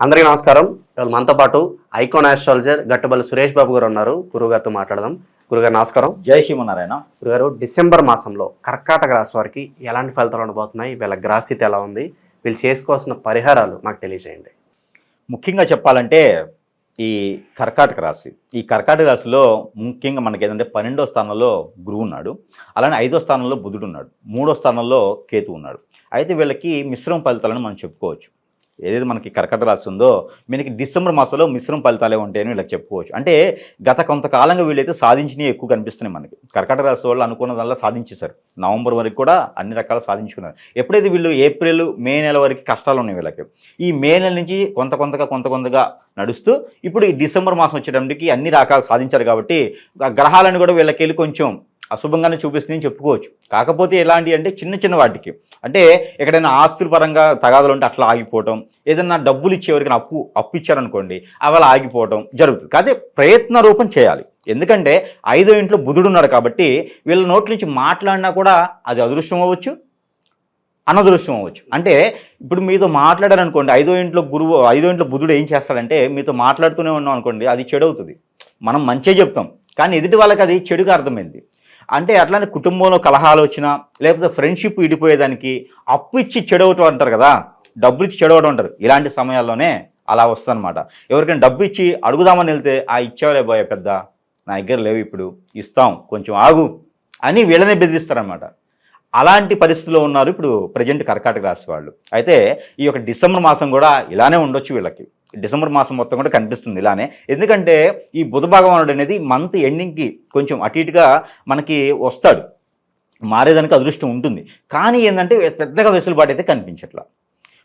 అందరికీ నమస్కారం. ఇవాళ మనతో పాటు ఐకాన్ ఆస్ట్రాలజర్ గట్టుబల్లి సురేష్ బాబు గారు ఉన్నారు. గురుగారితో మాట్లాడదాం. గురుగారు నమస్కారం. జై శ్రీమన్నారాయణ. గురుగారు డిసెంబర్ మాసంలో కర్కాటక రాశి వారికి ఎలాంటి ఫలితాలు ఉండబోతున్నాయి? వీళ్ళ గ్రహస్థితి ఎలా ఉంది? వీళ్ళు చేసుకోవాల్సిన పరిహారాలు మాకు తెలియజేయండి. ముఖ్యంగా చెప్పాలంటే ఈ కర్కాటక రాశి. ఈ కర్కాటక రాశిలో ముఖ్యంగా మనకి ఏంటంటే పన్నెండో స్థానంలో గురువు ఉన్నాడు. అలానే ఐదో స్థానంలో బుధుడు ఉన్నాడు. మూడో స్థానంలో కేతు ఉన్నాడు. అయితే వీళ్ళకి మిశ్రమ ఫలితాలను మనం చెప్పుకోవచ్చు. ఏదైతే మనకి కర్కట రాశి ఉందో మనకి డిసెంబర్ మాసంలో మిశ్రమ ఫలితాలే ఉంటాయని వీళ్ళకి చెప్పుకోవచ్చు. అంటే గత కొంతకాలంగా వీళ్ళైతే సాధించినవి ఎక్కువ కనిపిస్తున్నాయి మనకి. కర్కట రాశి వాళ్ళు అనుకున్న దానిలో సాధించేశారు. నవంబర్ వరకు కూడా అన్ని రకాలు సాధించుకున్నారు. ఎప్పుడైతే వీళ్ళు ఏప్రిల్ మే నెల వరకు కష్టాలు ఉన్నాయి వీళ్ళకి ఈ మే నెల నుంచి కొంత కొంతగా కొంత కొంతగా నడుస్తూ ఇప్పుడు ఈ డిసెంబర్ మాసం వచ్చేటప్పటికి అన్ని రకాలు సాధించారు కాబట్టి గ్రహాలను కూడా వీళ్ళకి వెళ్ళి కొంచెం అశుభంగానే చూపిస్తుందని చెప్పుకోవచ్చు. కాకపోతే ఎలాంటి అంటే చిన్న చిన్న వాటికి. అంటే ఎక్కడైనా ఆస్తుల పరంగా తగాదులు ఉంటే అట్లా ఆగిపోవటం ఏదైనా డబ్బులు ఇచ్చేవరికి అప్పు అప్పు ఇచ్చారనుకోండి అవి అలా ఆగిపోవటం జరుగుతుంది. కాదే ప్రయత్న రూపం చేయాలి. ఎందుకంటే ఐదో ఇంట్లో బుధుడు ఉన్నాడు కాబట్టి వీళ్ళ నోట్ల నుంచి మాట్లాడినా కూడా అది అదృష్టం అవ్వచ్చు అనదృష్టం అవ్వచ్చు. అంటే ఇప్పుడు మీతో మాట్లాడారనుకోండి ఐదో ఇంట్లో గురువు ఐదో ఇంట్లో బుధుడు ఏం చేస్తాడంటే మీతో మాట్లాడుతూనే ఉన్నాం అనుకోండి అది చెడు అవుతుంది మనం మంచే చెప్తాం. కానీ ఎదుటి వాళ్ళకి అది చెడుగా అర్థమైంది. అంటే అట్లానే కుటుంబంలో కలహాలు వచ్చినా లేకపోతే ఫ్రెండ్షిప్ ఇడిపోయేదానికి అప్పు ఇచ్చి చెడవటం అంటారు కదా డబ్బులు ఇచ్చి చెడవటం అంటారు. ఇలాంటి సమయాల్లోనే అలా వస్తుందన్నమాట. ఎవరికైనా డబ్బు ఇచ్చి అడుగుదామని వెళ్తే ఆ ఇచ్చేవాలే పోయా పెద్ద నా దగ్గర లేవు ఇప్పుడు ఇస్తాం కొంచెం ఆగు అని వీళ్ళనే బెదిరిస్తారనమాట అలాంటి పరిస్థితిలో ఉన్నారు ఇప్పుడు ప్రజెంట్ కర్కాటక రాశి వాళ్ళు. అయితే ఈ యొక్క డిసెంబర్ మాసం కూడా ఇలానే ఉండొచ్చు వీళ్ళకి. డిసెంబర్ మాసం మొత్తం కూడా కనిపిస్తుంది ఇలానే. ఎందుకంటే ఈ బుధ భగవానుడు అనేది మంత్ ఎండింగ్కి కొంచెం అటు ఇటుగా మనకి వస్తాడు. మారేదానికి అదృష్టం ఉంటుంది. కానీ ఏంటంటే పెద్దగా వెసులుబాటు అయితే కనిపించట్లా.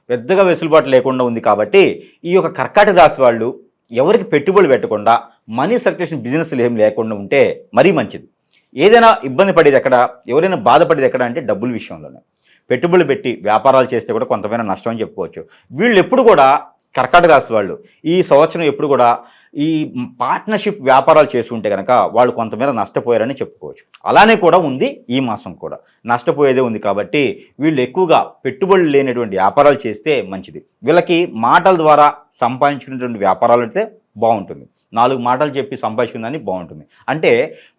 పెద్దగా వెసులుబాటు లేకుండా ఉంది కాబట్టి ఈ యొక్క కర్కాటక రాశి వాళ్ళు ఎవరికి పెట్టుబడులు పెట్టకుండా మనీ సర్క్యులేషన్ బిజినెస్లు ఏం లేకుండా ఉంటే మరీ మంచిది. ఏదైనా ఇబ్బంది పడేది ఎక్కడ ఎవరైనా బాధపడేది ఎక్కడ అంటే డబ్బుల విషయంలోనే. పెట్టుబడులు పెట్టి వ్యాపారాలు చేస్తే కూడా కొంతమైనా నష్టం అని చెప్పుకోవచ్చు. వీళ్ళు ఎప్పుడు కూడా కర్కాటక రాశి వాళ్ళు ఈ సంవత్సరం ఎప్పుడు కూడా ఈ పార్ట్నర్షిప్ వ్యాపారాలు చేసుకుంటే కనుక వాళ్ళు కొంతమేర నష్టపోయారని చెప్పుకోవచ్చు. అలానే కూడా ఉంది ఈ మాసం కూడా. నష్టపోయేదే ఉంది కాబట్టి వీళ్ళు ఎక్కువగా పెట్టుబడులు లేనటువంటి వ్యాపారాలు చేస్తే మంచిది. వీళ్ళకి మాటల ద్వారా సంపాదించుకునేటువంటి వ్యాపారాలు అయితే బాగుంటుంది. నాలుగు మాటలు చెప్పి సంపాదించుకుందని బాగుంటుంది. అంటే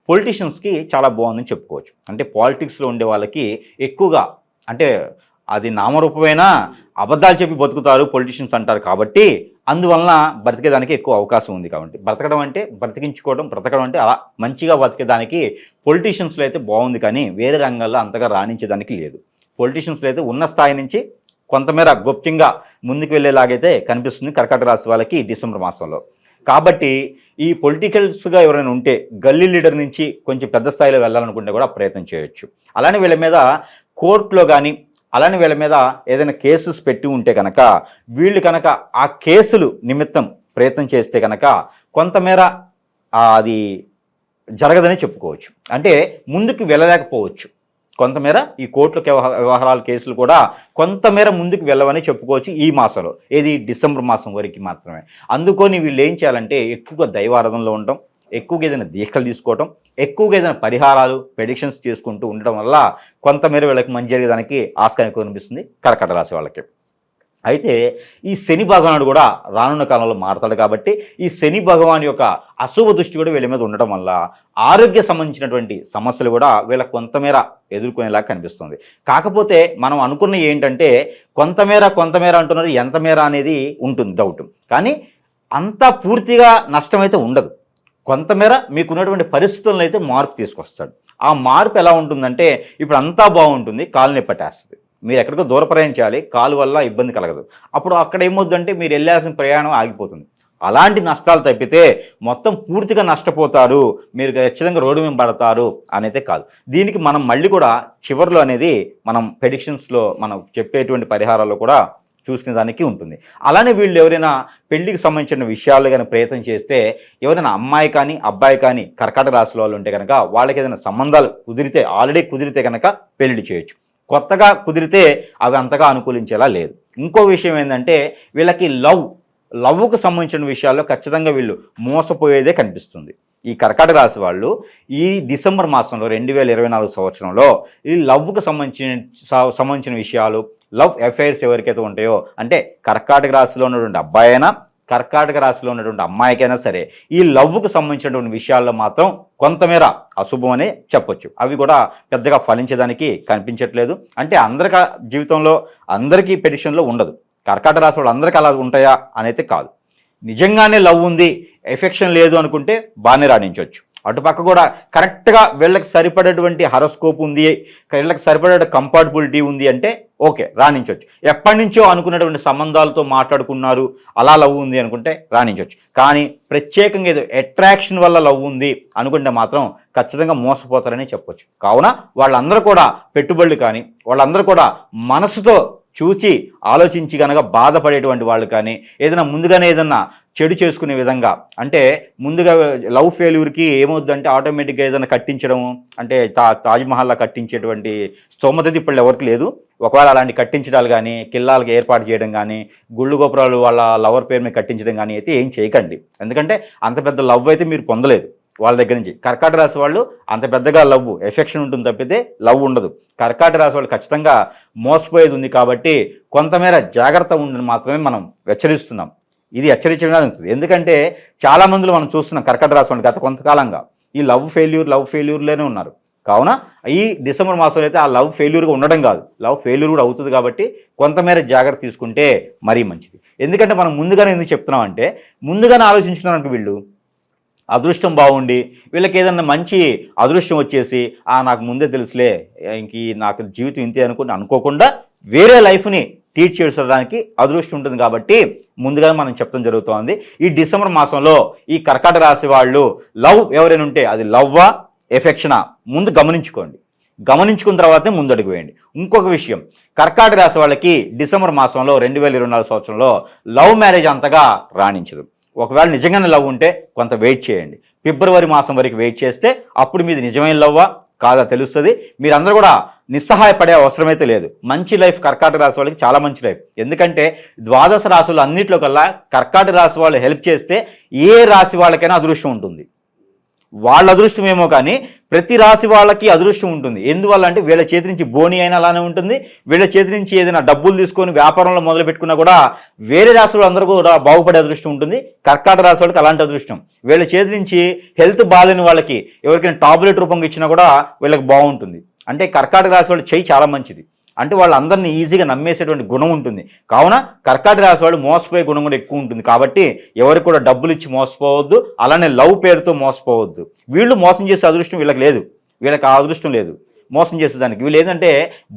పొలిటీషియన్స్కి చాలా బాగుందని చెప్పుకోవచ్చు. అంటే పాలిటిక్స్లో ఉండే వాళ్ళకి ఎక్కువగా అంటే అది నామరూపమైనా? అబద్ధాలు చెప్పి బతుకుతారు పొలిటీషియన్స్ అంటారు కాబట్టి అందువలన బ్రతికేదానికి ఎక్కువ అవకాశం ఉంది కాబట్టి. బ్రతకడం అంటే బ్రతికించుకోవడం బ్రతకడం అంటే అలా మంచిగా బతికేదానికి పొలిటీషియన్స్లో అయితే బాగుంది కానీ వేరే రంగాల్లో అంతగా రాణించేదానికి లేదు. పొలిటీషియన్స్లో అయితే ఉన్న స్థాయి నుంచి కొంతమేర గొప్పంగా ముందుకు వెళ్ళేలాగైతే కనిపిస్తుంది కర్కాటక రాశి వాళ్ళకి డిసెంబర్ మాసంలో. కాబట్టి ఈ పొలిటికల్స్గా ఎవరైనా ఉంటే గల్లీ లీడర్ నుంచి కొంచెం పెద్ద స్థాయిలో వెళ్ళాలనుకుంటే కూడా ప్రయత్నం చేయొచ్చు. అలానే వీళ్ళ మీద కోర్టులో కానీ అలానే వీళ్ళ మీద ఏదైనా కేసెస్ పెట్టి ఉంటే కనుక వీళ్ళు కనుక ఆ కేసులు నిమిత్తం ప్రయత్నం చేస్తే కనుక కొంతమేర అది జరగదని చెప్పుకోవచ్చు. అంటే ముందుకు వెళ్ళలేకపోవచ్చు. కొంతమేర ఈ కోర్టుల వ్యవహారాల కేసులు కూడా కొంతమేర ముందుకు వెళ్ళవని చెప్పుకోవచ్చు ఈ మాసంలో. ఏది డిసెంబర్ మాసం వరకు మాత్రమే. అందుకొని వీళ్ళు ఏం చేయాలంటే ఎక్కువగా దైవారాధనలో ఉండటం ఎక్కువగా ఏదైనా దీక్షలు తీసుకోవటం ఎక్కువగా ఏదైనా పరిహారాలు ప్రెడిక్షన్స్ చేసుకుంటూ ఉండటం వల్ల కొంతమేర వీళ్ళకి మంచి జరిగేదానికి ఆస్కారం ఎక్కువ కనిపిస్తుంది కర్కట రాశి వాళ్ళకి. అయితే ఈ శని భగవానుడు కూడా రానున్న కాలంలో మారతాడు కాబట్టి ఈ శని భగవాన్ యొక్క అశుభ దృష్టి కూడా వీళ్ళ మీద ఉండటం వల్ల ఆరోగ్య సంబంధించినటువంటి సమస్యలు కూడా వీళ్ళ కొంతమేర ఎదుర్కొనేలా కనిపిస్తుంది. కాకపోతే మనం అనుకున్న ఏంటంటే కొంతమేర కొంతమేర అంటున్నారు ఎంతమేర అనేది ఉంటుంది డౌట్ కానీ అంత పూర్తిగా నష్టమైతే ఉండదు. కొంతమేర మీకున్నటువంటి పరిస్థితులను అయితే మార్పు తీసుకొస్తాడు. ఆ మార్పు ఎలా ఉంటుందంటే ఇప్పుడు అంతా బాగుంటుంది కాలుని పట్టేస్తుంది. మీరు ఎక్కడికో దూర ప్రయాణించాలి కాలు వల్ల ఇబ్బంది కలగదు. అప్పుడు అక్కడ ఏమొద్దంటే మీరు వెళ్ళాల్సిన ప్రయాణం ఆగిపోతుంది. అలాంటి నష్టాలు తప్పితే మొత్తం పూర్తిగా నష్టపోతారు మీరు ఖచ్చితంగా రోడ్డు మీద పడతారు అనేది కాదు. దీనికి మనం మళ్ళీ కూడా చివరిలో అనేది మనం ప్రెడిక్షన్స్లో మనం చెప్పేటువంటి పరిహారాల్లో కూడా చూసుకునే దానికి ఉంటుంది. అలానే వీళ్ళు ఎవరైనా పెళ్ళికి సంబంధించిన విషయాలు కానీ ప్రయత్నం చేస్తే ఎవరైనా అమ్మాయి కానీ అబ్బాయి కానీ కర్కాటక రాశిలో వాళ్ళు ఉంటే కనుక వాళ్ళకి ఏదైనా సంబంధాలు కుదిరితే ఆల్రెడీ కుదిరితే కనుక పెళ్ళి చేయొచ్చు. కొత్తగా కుదిరితే అవి అంతగా అనుకూలించేలా లేదు. ఇంకో విషయం ఏంటంటే వీళ్ళకి లవ్ లవ్కు సంబంధించిన విషయాల్లో ఖచ్చితంగా వీళ్ళు మోసపోయేదే కనిపిస్తుంది. ఈ కర్కాటక రాశి వాళ్ళు ఈ డిసెంబర్ మాసంలో రెండు వేల ఇరవై నాలుగు సంవత్సరంలో ఈ లవ్కు సంబంధించిన సంబంధించిన విషయాలు లవ్ అఫైర్స్ ఎవరికైతే ఉంటాయో అంటే కర్కాటక రాశిలో ఉన్నటువంటి అబ్బాయి అయినా కర్కాటక రాశిలో ఉన్నటువంటి అమ్మాయికైనా సరే ఈ లవ్కు సంబంధించినటువంటి విషయాల్లో మాత్రం కొంతమేర అశుభం అనే చెప్పొచ్చు. అవి కూడా పెద్దగా ఫలించేదానికి కనిపించట్లేదు. అంటే అందరి జీవితంలో అందరికీ పెడిషన్లో ఉండదు. కర్కాటక రాశి వాళ్ళు అందరికీ అలా ఉంటాయా అనైతే కాదు. నిజంగానే లవ్ ఉంది ఎఫెక్షన్ లేదు అనుకుంటే బాగానే రాణించవచ్చు అటుపక్క కూడా కరెక్ట్గా వీళ్ళకి సరిపడేటువంటి హరోస్కోప్ ఉంది వీళ్ళకి సరిపడే కంఫర్టబిలిటీ ఉంది అంటే ఓకే రాణించవచ్చు ఎప్పటి నుంచో అనుకున్నటువంటి సంబంధాలతో మాట్లాడుకున్నారు అలా లవ్ ఉంది అనుకుంటే రాణించవచ్చు కానీ ప్రత్యేకంగా ఏదో అట్రాక్షన్ వల్ల లవ్ ఉంది అనుకుంటే మాత్రం ఖచ్చితంగా మోసపోతారని చెప్పొచ్చు. కావున వాళ్ళందరూ కూడా పెట్టుబడులు కానీ వాళ్ళందరూ కూడా మనసుతో చూచి ఆలోచించి కనుక బాధపడేటువంటి వాళ్ళు కానీ ఏదైనా ముందుగానే ఏదన్నా చెడు చేసుకునే విధంగా అంటే ముందుగా లవ్ ఫెయిల్యూర్కి ఏమవుద్దంటే ఆటోమేటిక్గా ఏదైనా కట్టించడము అంటే తా తాజ్మహల్లా కట్టించేటువంటి స్తోమత ఇప్పుడు ఎవరికి లేదు. ఒకవేళ అలాంటి కట్టించడాలు కానీ కిల్లాలకు ఏర్పాటు చేయడం కానీ గుళ్ళు గోపురాలు వాళ్ళ లవర్ పేరు మీద కట్టించడం కానీ అయితే ఏం చేయకండి. ఎందుకంటే అంత పెద్ద లవ్ అయితే మీరు పొందలేదు. వాళ్ళ దగ్గర నుంచి. కర్కాట రాశి వాళ్ళు అంత పెద్దగా లవ్ ఎఫెక్షన్ ఉంటుంది తప్పితే లవ్ ఉండదు. కర్కాట రాశి వాళ్ళు ఖచ్చితంగా మోసపోయేది ఉంది కాబట్టి కొంతమేర జాగ్రత్త ఉండని మాత్రమే మనం హెచ్చరిస్తున్నాం. ఇది హెచ్చరించడం ఉంటుంది ఎందుకంటే చాలా మందిలో మనం చూస్తున్నాం కర్కాట రాశి వాళ్ళు గత కొంతకాలంగా ఈ లవ్ ఫెయిల్యూర్ లవ్ ఫెయిల్యూర్లోనే ఉన్నారు. కావున ఈ డిసెంబర్ మాసంలో అయితే ఆ లవ్ ఫెయిల్యూర్గా ఉండడం కాదు. లవ్ ఫెయిల్యూర్ కూడా అవుతుంది కాబట్టి కొంతమేర జాగ్రత్త తీసుకుంటే మరీ మంచిది. ఎందుకంటే మనం ముందుగానే ఎందుకు చెప్తున్నాం అంటే ముందుగానే ఆలోచించుకున్నారంటే వీళ్ళు అదృష్టం బాగుండి వీళ్ళకి ఏదన్నా మంచి అదృష్టం వచ్చేసి ఆ నాకు ముందే తెలుసులే ఇంక ఈ నాకు జీవితం ఇంతే అనుకుని అనుకోకుండా వేరే లైఫ్ని టీచ్ చేసడానికి అదృష్టం ఉంటుంది కాబట్టి ముందుగా మనం చెప్పడం జరుగుతోంది. ఈ డిసెంబర్ మాసంలో ఈ కర్కాటక రాశి వాళ్ళు లవ్ ఎవరైనా ఉంటే అది లవ్వా ఎఫెక్షనా? ముందు గమనించుకోండి. గమనించుకున్న తర్వాతే ముందడుగు వేయండి. ఇంకొక విషయం కర్కాటక రాశి వాళ్ళకి డిసెంబర్ మాసంలో రెండు వేల ఇరవై నాలుగు సంవత్సరంలో లవ్ మ్యారేజ్ అంతగా రాణించదు. ఒకవేళ నిజంగానే లవ్ ఉంటే కొంత వెయిట్ చేయండి. ఫిబ్రవరి మాసం వరకు వెయిట్ చేస్తే అప్పుడు మీది నిజమైన లవ్వా? కాదా? తెలుస్తుంది. మీరందరూ కూడా నిస్సహాయపడే అవసరమైతే లేదు. మంచి లైఫ్ కర్కాటక రాశి వాళ్ళకి చాలా మంచి లైఫ్. ఎందుకంటే ద్వాదశ రాశులు అన్నింటిలో కల్లా కర్కాటక రాశి వాళ్ళు హెల్ప్ చేస్తే ఏ రాశి వాళ్ళకైనా అదృష్టం ఉంటుంది. వాళ్ళ అదృష్టం ఏమో కానీ ప్రతి రాశి వాళ్ళకి అదృష్టం ఉంటుంది. ఎందువల్ల అంటే వీళ్ళ చేతి నుంచి బోని అయినా అలానే ఉంటుంది. వీళ్ళ చేతి నుంచి ఏదైనా డబ్బులు తీసుకొని వ్యాపారంలో మొదలు పెట్టుకున్నా కూడా వేరే రాశులు అందరూ కూడా బాగుపడే అదృష్టం ఉంటుంది. కర్కాటక రాశి వాళ్ళకి అలాంటి అదృష్టం. వీళ్ళ చేతి నుంచి హెల్త్ బాగాలేని వాళ్ళకి ఎవరికైనా టాబ్లెట్ రూపంగా ఇచ్చినా కూడా వీళ్ళకి బాగుంటుంది. అంటే కర్కాటక రాశి వాళ్ళ చేయి చాలా మంచిది. అంటే వాళ్ళందరినీ ఈజీగా నమ్మేసేటువంటి గుణం ఉంటుంది. కావున కర్కాటి రాశి వాళ్ళు మోసపోయే గుణం కూడా ఎక్కువ ఉంటుంది. కాబట్టి ఎవరికి కూడా డబ్బులు ఇచ్చి మోసపోవద్దు. అలానే లవ్ పేరుతో మోసపోవద్దు. వీళ్ళు మోసం చేసే అదృష్టం వీళ్ళకి లేదు. వీళ్ళకి ఆ అదృష్టం లేదు. మోసం చేసేదానికి వీళ్ళు ఏంటంటే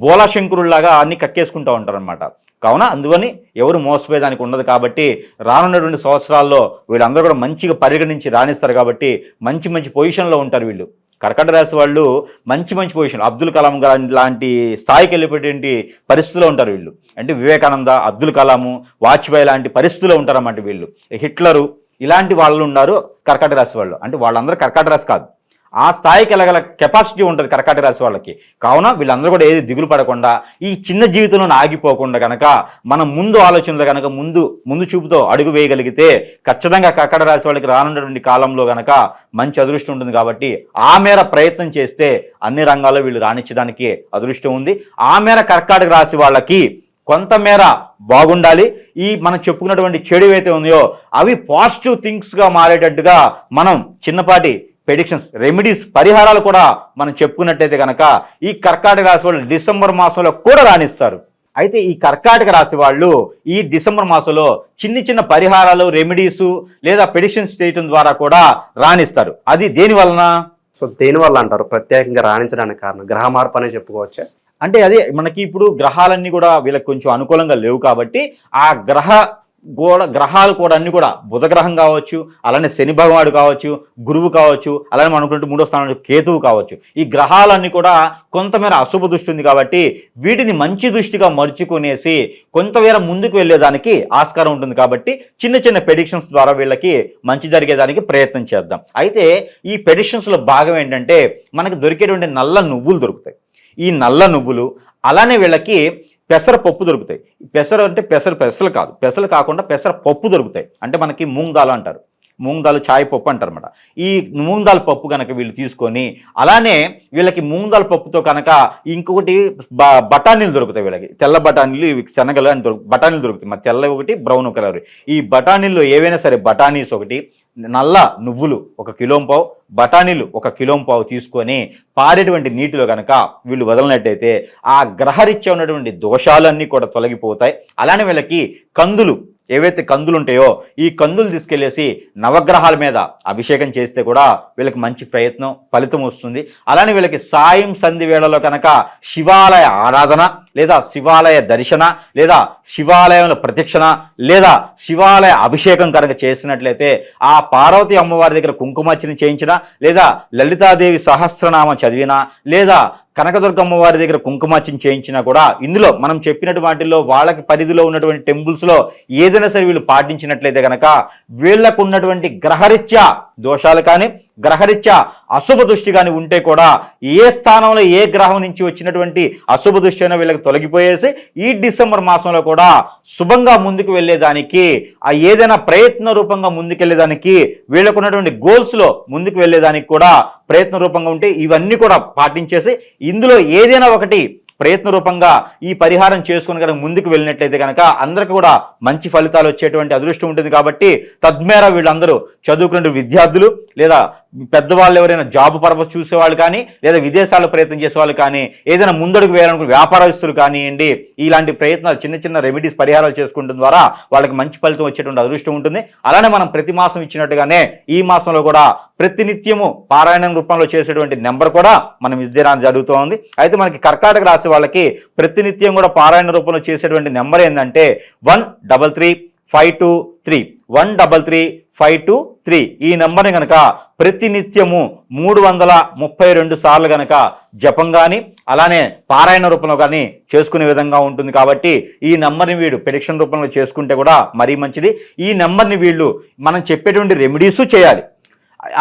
బోలాశంకరుల్లాగా అన్ని కక్కేసుకుంటూ ఉంటారనమాట కావున అందువని ఎవరు మోసపోయేదానికి ఉండదు కాబట్టి రానున్నటువంటి సంవత్సరాల్లో వీళ్ళందరూ కూడా మంచిగా పరిగణించి రాణిస్తారు కాబట్టి మంచి మంచి పొజిషన్లో ఉంటారు వీళ్ళు. కర్కట రాశి వాళ్ళు మంచి మంచి పొజిషన్ అబ్దుల్ కలాం గారి లాంటి స్థాయికి వెళ్ళిపోయేటువంటి పరిస్థితిలో ఉంటారు వీళ్ళు. అంటే వివేకానంద అబ్దుల్ కలాము వాజ్పేయి లాంటి పరిస్థితిలో ఉంటారన్నమాట వీళ్ళు. హిట్లరు ఇలాంటి వాళ్ళు ఉన్నారు కర్కట రాశి వాళ్ళు. అంటే వాళ్ళందరూ కర్కట రాశి కాదు. ఆ స్థాయికి వెళ్ళగల కెపాసిటీ ఉంటుంది కర్కాటక రాశి వాళ్ళకి. కావున వీళ్ళందరూ కూడా ఏది దిగులు పడకుండా ఈ చిన్న జీవితంలో ఆగిపోకుండా కనుక మనం ముందు ఆలోచనలు కనుక ముందు ముందు చూపుతో అడుగు వేయగలిగితే ఖచ్చితంగా కర్కాటక రాశి వాళ్ళకి రానున్నటువంటి కాలంలో కనుక మంచి అదృష్టం ఉంటుంది కాబట్టి ఆ మేర ప్రయత్నం చేస్తే అన్ని రంగాల్లో వీళ్ళు రాణించడానికి అదృష్టం ఉంది. ఆ మేర కర్కాటక రాశి వాళ్ళకి కొంతమేర బాగుండాలి. ఈ మనం చెప్పుకున్నటువంటి చెడు ఏవైతే ఉన్నాయో అవి పాజిటివ్ థింగ్స్గా మారేటట్టుగా మనం చిన్నపాటి ప్రెడిక్షన్స్ రెమెడీస్ పరిహారాలు కూడా మనం చెప్పుకున్నట్టయితే కనుక ఈ కర్కాటక రాశి వాళ్ళు డిసెంబర్ మాసంలో కూడా రాణిస్తారు. అయితే ఈ కర్కాటక రాశి వాళ్ళు ఈ డిసెంబర్ మాసంలో చిన్న చిన్న పరిహారాలు రెమెడీస్ లేదా ప్రెడిక్షన్స్ చేయడం ద్వారా కూడా రాణిస్తారు. అది దేని వలన? సో దేనివల్ల అంటారు? ప్రత్యేకంగా రాణించడానికి కారణం గ్రహ మార్పు అనే చెప్పుకోవచ్చా? అంటే అదే మనకి ఇప్పుడు గ్రహాలన్నీ కూడా వీళ్ళకి కొంచెం అనుకూలంగా లేవు కాబట్టి ఆ గ్రహ కూడా గ్రహాలు కూడా అన్నీ కూడా బుధగ్రహం కావచ్చు అలానే శని భగవాడు కావచ్చు గురువు కావచ్చు అలానే మనం అనుకున్నట్టు మూడో స్థానంలో కేతువు కావచ్చు. ఈ గ్రహాలన్నీ కూడా కొంతమేర అశుభ దృష్టి ఉంది కాబట్టి వీటిని మంచి దృష్టిగా మర్చుకునేసి కొంతమేర ముందుకు వెళ్ళేదానికి ఆస్కారం ఉంటుంది కాబట్టి చిన్న చిన్న పెడిక్షన్స్ ద్వారా వీళ్ళకి మంచి జరిగేదానికి ప్రయత్నం చేద్దాం. అయితే ఈ పెడిక్షన్స్లో భాగం ఏంటంటే మనకు దొరికేటువంటి నల్ల నువ్వులు దొరుకుతాయి. ఈ నల్ల నువ్వులు అలానే వీళ్ళకి పెసర పప్పు దొరుకుతాయి. పెసర అంటే పెసర పెసలు కాదు. పెసలు కాకుండా పెసర పప్పు దొరుకుతాయి. అంటే మనకి మూంగ్ దాల్ అంటారు. మూంగదాలు చాయ్ పప్పు అంటారనమాట ఈ మూంగదాల పప్పు కనుక వీళ్ళు తీసుకొని అలానే వీళ్ళకి మూంగదాల పప్పుతో కనుక ఇంకొకటి బ- బఠానీలు దొరుకుతాయి వీళ్ళకి. తెల్ల బఠానీలు శనగలు అని దొరుకు బఠానీలు దొరుకుతాయి. మరి తెల్ల ఒకటి బ్రౌన్ కలర్. ఈ బఠానీల్లో ఏవైనా సరే బఠానీస్ ఒకటి నల్ల నువ్వులు ఒక కిలో పావు బఠానీలు ఒక కిలో పావు తీసుకొని పారేటువంటి నీటిలో కనుక వీళ్ళు వదలనట్టయితే ఆ గ్రహరీత్యా ఉన్నటువంటి దోషాలన్నీ కూడా తొలగిపోతాయి. అలానే వీళ్ళకి కందులు ఏవైతే కందులు ఉంటాయో ఈ కందులు తీసుకెళ్ళేసి నవగ్రహాల మీద అభిషేకం చేస్తే కూడా వీళ్ళకి మంచి ప్రయత్నం ఫలితం వస్తుంది. అలానే వీళ్ళకి సాయం సంధి వేళలో కనుక శివాలయ ఆరాధన లేదా శివాలయ దర్శన లేదా శివాలయంలో ప్రతిక్షణ లేదా శివాలయ అభిషేకం కనుక చేసినట్లయితే ఆ పార్వతి అమ్మవారి దగ్గర కుంకుమర్చన చేయించిన లేదా లలితాదేవి సహస్రనామం చదివినా లేదా కనకదుర్గమ్మ వారి దగ్గర కుంకుమార్చన చేయించినా కూడా ఇందులో మనం చెప్పినటువంటి వాటిల్లో వాళ్ళకి పరిధిలో ఉన్నటువంటి టెంపుల్స్లో ఏదైనా సరే వీళ్ళు పాటించినట్లయితే కనుక వీళ్ళకు ఉన్నటువంటి గ్రహరీత్యా దోషాలు కానీ గ్రహరీత్యా అశుభ దృష్టి కానీ ఉంటే కూడా ఏ స్థానంలో ఏ గ్రహం నుంచి వచ్చినటువంటి అశుభ దృష్టి అయినా వీళ్ళకి తొలగిపోయేసి ఈ డిసెంబర్ మాసంలో కూడా శుభంగా ముందుకు వెళ్ళేదానికి ఆ ఏదైనా ప్రయత్న రూపంగా ముందుకెళ్ళేదానికి వీళ్ళకు ఉన్నటువంటి గోల్స్లో ముందుకు వెళ్ళేదానికి కూడా ప్రయత్న రూపంగా ఉంటే ఇవన్నీ కూడా పాటించేసి ఇందులో ఏదైనా ఒకటి ప్రయత్న రూపంగా ఈ పరిహారం చేసుకుని కనుక ముందుకు వెళ్ళినట్లయితే కనుక అందరికి కూడా మంచి ఫలితాలు వచ్చేటువంటి అదృష్టం ఉంటుంది కాబట్టి తద్మేర వీళ్ళందరూ చదువుకునే విద్యార్థులు లేదా పెద్దవాళ్ళు ఎవరైనా జాబ్ పర్పస్ చూసేవాళ్ళు కానీ లేదా విదేశాల్లో ప్రయత్నం చేసేవాళ్ళు కానీ ఏదైనా ముందడుగు వేయాలనుకున్న వ్యాపారస్తులు కానివ్వండి ఇలాంటి ప్రయత్నాలు చిన్న చిన్న రెమెడీస్ పరిహారాలు చేసుకుంటం ద్వారా వాళ్ళకి మంచి ఫలితం వచ్చేటువంటి అదృష్టం ఉంటుంది. అలానే మనం ప్రతి మాసం ఇచ్చినట్టుగానే ఈ మాసంలో కూడా ప్రతినిత్యము పారాయణం రూపంలో చేసేటువంటి నెంబర్ కూడా మనం ఇద్దరం జరుగుతూ ఉంది. అయితే మనకి కర్కాటక రాశి వాళ్ళకి ప్రతినిత్యం కూడా పారాయణ రూపంలో చేసేటువంటి నెంబర్ ఏంటంటే one double three five two three. One double three five two three. ఈ నెంబర్ని కనుక ప్రతినిత్యము మూడు వందల ముప్పై రెండు సార్లు కనుక జపం కానీ అలానే పారాయణ రూపంలో కానీ చేసుకునే విధంగా ఉంటుంది కాబట్టి ఈ నెంబర్ని వీడు ప్రిడిక్షన్ రూపంలో చేసుకుంటే కూడా మరీ మంచిది. ఈ నెంబర్ని వీళ్ళు మనం చెప్పేటువంటి రెమెడీసు చేయాలి.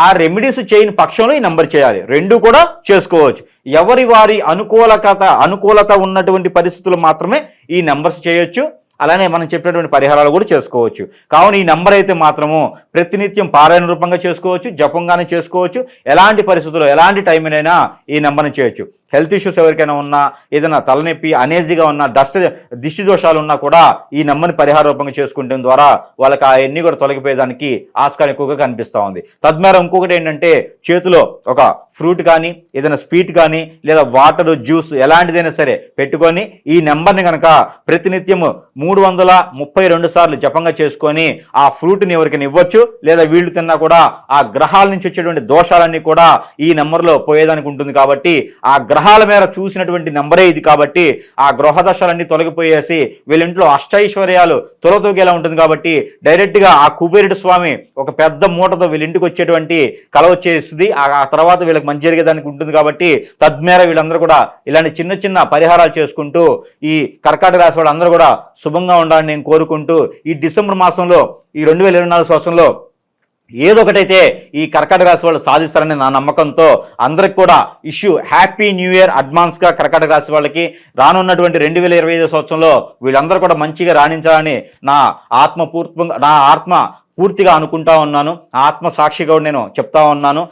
ఆ రెమెడీస్ చేయని పక్షంలో ఈ నెంబర్ చేయాలి. రెండు కూడా చేసుకోవచ్చు. ఎవరి వారి అనుకూలత అనుకూలత ఉన్నటువంటి పరిస్థితులు మాత్రమే ఈ నెంబర్స్ చేయొచ్చు. అలానే మనం చెప్పినటువంటి పరిహారాలు కూడా చేసుకోవచ్చు. కావున ఈ నెంబర్ అయితే మాత్రము ప్రతినిత్యం పారాయణ రూపంగా చేసుకోవచ్చు జపంగానే చేసుకోవచ్చు. ఎలాంటి పరిస్థితుల్లో ఎలాంటి టైంనైనా ఈ నెంబర్ని చేయొచ్చు. హెల్త్ ఇష్యూస్ ఎవరికైనా ఉన్నా ఏదైనా తలనొప్పి అనేజీగా ఉన్నా డస్ట్ దిష్టి దోషాలు ఉన్నా కూడా ఈ నెంబర్ని పరిహార రూపంగా చేసుకుంటే ద్వారా వాళ్ళకి అవన్నీ కూడా తొలగిపోయేదానికి ఆస్కారం ఎక్కువగా కనిపిస్తూ ఉంది. తద్మేర ఇంకొకటి ఏంటంటే చేతిలో ఒక ఫ్రూట్ కానీ ఏదైనా స్వీట్ కానీ లేదా వాటర్ జ్యూస్ ఎలాంటిదైనా సరే పెట్టుకొని ఈ నెంబర్ని కనుక ప్రతినిత్యము మూడు వందల ముప్పై రెండు సార్లు జపంగా చేసుకొని ఆ ఫ్రూట్ని ఎవరికైనా ఇవ్వచ్చు లేదా వీళ్ళు తిన్నా కూడా ఆ గ్రహాల నుంచి వచ్చేటువంటి దోషాలన్నీ కూడా ఈ నెంబర్లో పోయేదానికి ఉంటుంది కాబట్టి ఆ గ్రహాల మేర చూసినటువంటి నెంబరే ఇది కాబట్టి ఆ గ్రహ దశలన్నీ తొలగిపోయేసి వీళ్ళింట్లో అష్టైశ్వర్యాలు తొలతూగేలా ఉంటుంది కాబట్టి డైరెక్ట్గా ఆ కుబేరుడు స్వామి ఒక పెద్ద మూటతో వీళ్ళింటికి వచ్చేటువంటి కల వచ్చేస్తుంది. ఆ ఆ తర్వాత వీళ్ళకి మంచి జరిగేదానికి ఉంటుంది కాబట్టి తద్మేర వీళ్ళందరూ కూడా ఇలాంటి చిన్న చిన్న పరిహారాలు చేసుకుంటూ ఈ కర్కాటక రాశి వాళ్ళందరూ కూడా శుభంగా ఉండాలని నేను కోరుకుంటూ ఈ డిసెంబర్ మాసంలో ఈ రెండు వేల ఇరవై నాలుగు సంవత్సరంలో ఏదో ఒకటైతే ఈ కర్కాటక రాశి వాళ్ళు సాధిస్తారని నా నమ్మకంతో అందరికి కూడా ఇష్యూ హ్యాపీ న్యూ ఇయర్ అడ్వాన్స్గా కర్కాటక రాశి వాళ్ళకి రానున్నటువంటి రెండు వేల ఇరవై ఐదు సంవత్సరంలో వీళ్ళందరూ కూడా మంచిగా రాణించాలని నా ఆత్మ పూర్తి నా ఆత్మ పూర్తిగా అనుకుంటా ఉన్నాను. ఆత్మ సాక్షిగా నేను చెప్తా ఉన్నాను.